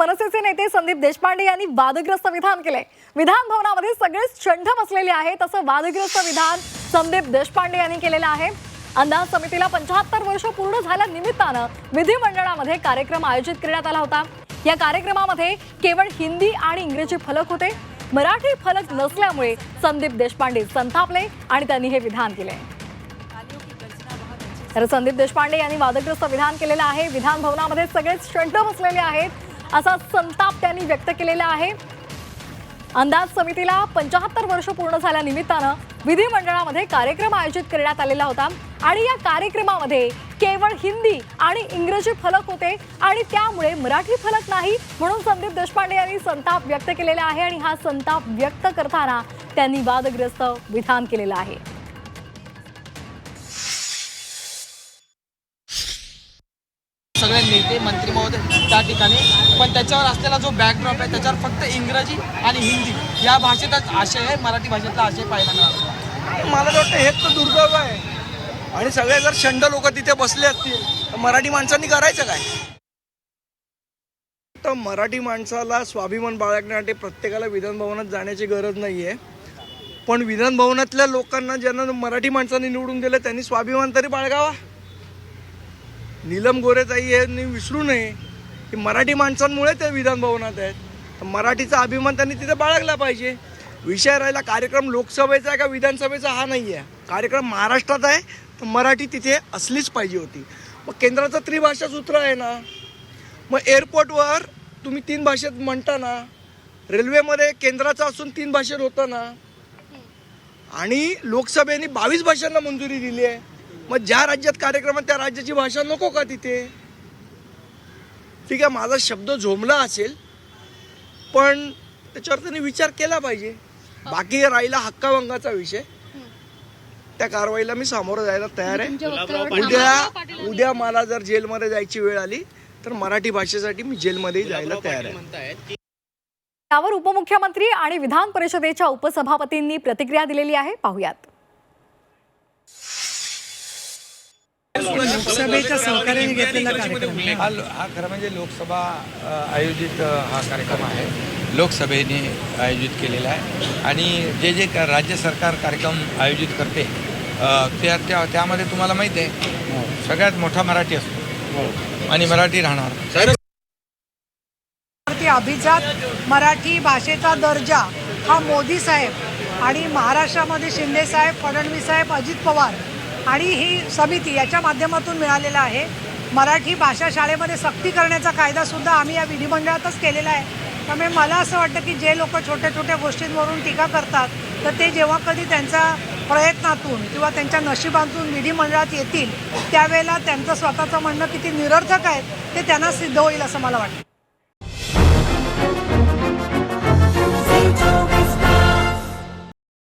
मनसेचे नेते संदीप देशपांडे यांनी वादग्रस्त विधान केले विधान भवनामध्ये सगळेच शंठ बसलेले आहे तसं वादग्रस्त विधान संदीप देशपांडे यांनी केलेलं आहे. अंदाज समितीला पंचाहत्तर वर्ष पूर्ण झाल्या निमित्तानं विधिमंडळामध्ये कार्यक्रम आयोजित करण्यात आला होता. या कार्यक्रमामध्ये केवळ हिंदी आणि इंग्रजी फलक होते. मराठी फलक नसल्यामुळे संदीप देशपांडे संतापले आणि त्यांनी हे विधान केले तर संदीप देशपांडे यांनी वादग्रस्त विधान केलेलं आहे. विधान भवनामध्ये सगळेच शंट बसलेले आहेत. असा संताप त्यांनी व्यक्त केलेला आहे. अंदाज समितीला पंचाहत्तर वर्ष पूर्ण झाल्या निमित्तानं विधिमंडळामध्ये कार्यक्रम आयोजित करण्यात आलेला होता. आणि या कार्यक्रमामध्ये केवळ हिंदी आणि इंग्रजी फलक होते आणि त्यामुळे मराठी फलक नाही म्हणून संदीप देशपांडे यांनी संताप व्यक्त केलेला आहे. आणि हा संताप व्यक्त करताना त्यांनी वादग्रस्त विधान केलेलं आहे. सगळे नेते मंत्री महोदय त्या ठिकाणी. पण त्याच्यावर असलेला जो बॅकड्रॉप आहे त्याच्यावर फक्त इंग्रजी आणि हिंदी या भाषेतच आशय आहे मराठी भाषेतला आशय पाहायला मिळाला. मला वाटतं हेच तर दुर्दैव आहे. आणि सगळे जर शंड लोक तिथे बसले असतील तर मराठी माणसांनी करायचं काय? तर मराठी माणसाला स्वाभिमान बाळगण्यासाठी प्रत्येकाला विधानभवनात जाण्याची गरज नाही आहे पण विधान भवनातल्या लोकांना ज्यांना मराठी माणसांनी निवडून दिलं त्यांनी स्वाभिमान तरी बाळगावा. नीलम गोरेताई यांनी विसरू नये. की मराठी माणसांमुळे ते विधान भवनात आहेत. तर मराठीचा अभिमान त्यांनी तिथे बाळगला पाहिजे. विषय राहिला कार्यक्रम लोकसभेचा आहे का विधानसभेचा हा नाही आहे कार्यक्रम महाराष्ट्रात आहे तर मराठी तिथे असलीच पाहिजे होती. मग केंद्राचं त्रिभाषा सूत्र आहे ना. मग एअरपोर्टवर तुम्ही तीन भाषेत म्हणता ना रेल्वेमध्ये केंद्राचं असून तीन भाषेत होतं ना. आणि लोकसभेने बावीस भाषांना मंजुरी दिली आहे. मग ज्या राज्यात कार्यक्रम आहे त्या राज्याची भाषा नको का तिथे? ठीक आहे माझा शब्द झोमला असेल पण त्याच्यावर त्यांनी विचार केला पाहिजे. बाकी राहिला हक्काभंगाचा विषय. त्या कारवाईला मी सामोरं जायला तयार आहे. उद्या उद्या मला जर जेलमध्ये जायची वेळ आली तर मराठी भाषेसाठी मी जेलमध्येही जायला तयार आहे. यावर उपमुख्यमंत्री आणि विधान परिषदेच्या उपसभापतींनी प्रतिक्रिया दिलेली आहे. पाहुयात. लोकसभेच्या सहकार्याने घेतलेला कार्यक्रम. हा हा खरं म्हणजे लोकसभा आयोजित हा कार्यक्रम आहे. लोकसभेने आयोजित केलेला आहे. आणि जे जे का- राज्य सरकार कार्यक्रम आयोजित करते त्या त्या त्यामध्ये तुम्हाला माहिती आहे सगळ्यात मोठा मराठी असतो. आणि मराठी राहणार. अभिजात मराठी भाषेचा दर्जा हा मोदी साहेब आणि महाराष्ट्रामध्ये शिंदे साहेब फडणवीस साहेब अजित पवार आणि ही समिती याच्या माध्यमातून मिळालेलं आहे. मराठी भाषा शाळेमध्ये सक्ती करण्याचा कायदासुद्धा आम्ही या विधिमंडळातच केलेला आहे. त्यामुळे मला असं वाटतं की जे लोक छोट्या छोट्या गोष्टींवरून टीका करतात तर ते जेव्हा कधी त्यांच्या प्रयत्नातून किंवा त्यांच्या नशिबातून विधिमंडळात येतील त्यावेळेला त्यांचं स्वतःचं म्हणणं किती निरर्थक आहे ते त्यांना सिद्ध होईल असं मला वाटतं.